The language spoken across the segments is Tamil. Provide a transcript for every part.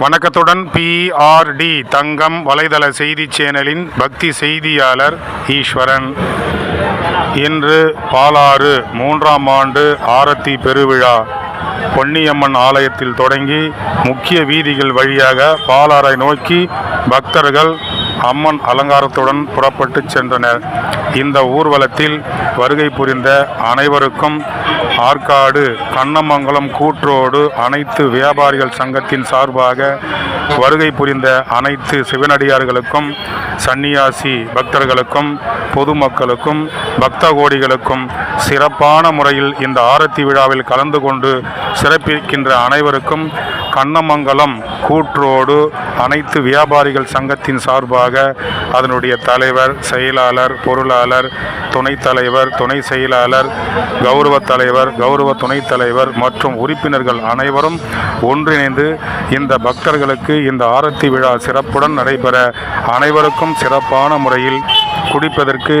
வணக்கத்துடன் பிஆர்டி தங்கம் வலைதள செய்தி சேனலின் பக்தி செய்தியாளர் ஈஸ்வரன். இன்று பாலாறு மூன்றாம் ஆண்டு ஆரத்தி பெருவிழா. பொன்னியம்மன் ஆலயத்தில் தொடங்கி முக்கிய வீதிகள் வழியாக பாலாறை நோக்கி பக்தர்கள் அம்மன் அலங்காரத்துடன் புறப்பட்டு சென்றனர். இந்த ஊர்வலத்தில் வருகை புரிந்த அனைவருக்கும் ஆற்காடு கண்ணமங்கலம் கூற்றோடு அனைத்து வியாபாரிகள் சங்கத்தின் சார்பாக வருகை புரிந்த அனைத்து சிவனடியார்களுக்கும் சன்னியாசி பக்தர்களுக்கும் பொதுமக்களுக்கும் பக்த கோடிகளுக்கும் சிறப்பான முறையில் இந்த ஆரத்தி விழாவில் கலந்து கொண்டு சிறப்பிக்கின்ற அனைவருக்கும் கண்ணமங்கலம் கூற்றோடு அனைத்து வியாபாரிகள் சங்கத்தின் சார்பாக அதனுடைய தலைவர் செயலாளர் பொருளாளர் துணைத் தலைவர் துணை செயலாளர் கௌரவ தலைவர் கௌரவ துணைத் தலைவர் மற்றும் உறுப்பினர்கள் அனைவரும் ஒன்றிணைந்து இந்த பக்தர்களுக்கு இந்த ஆரத்தி விழா சிறப்புடன் நடைபெற அனைவருக்கும் சிறப்பான முறையில் குடிப்பதற்கு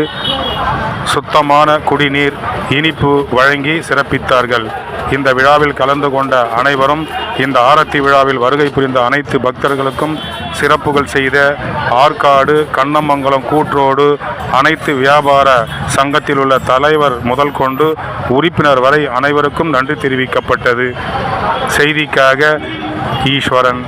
சுத்தமான குடிநீர் இனிப்பு வழங்கி சிறப்பித்தார்கள். இந்த விழாவில் கலந்து கொண்ட அனைவரும் இந்த ஆரத்தி விழாவில் வருகை புரிந்த அனைத்து பக்தர்களுக்கும் சிறப்புகள் செய்த ஆற்காடு கண்ணமங்கலம் கூற்றோடு அனைத்து வியாபார சங்கத்தில் உள்ள தலைவர் முதல் கொண்டு உறுப்பினர் வரை அனைவருக்கும் நன்றி தெரிவிக்கப்பட்டது. செய்திக்காக ஈஸ்வரன்.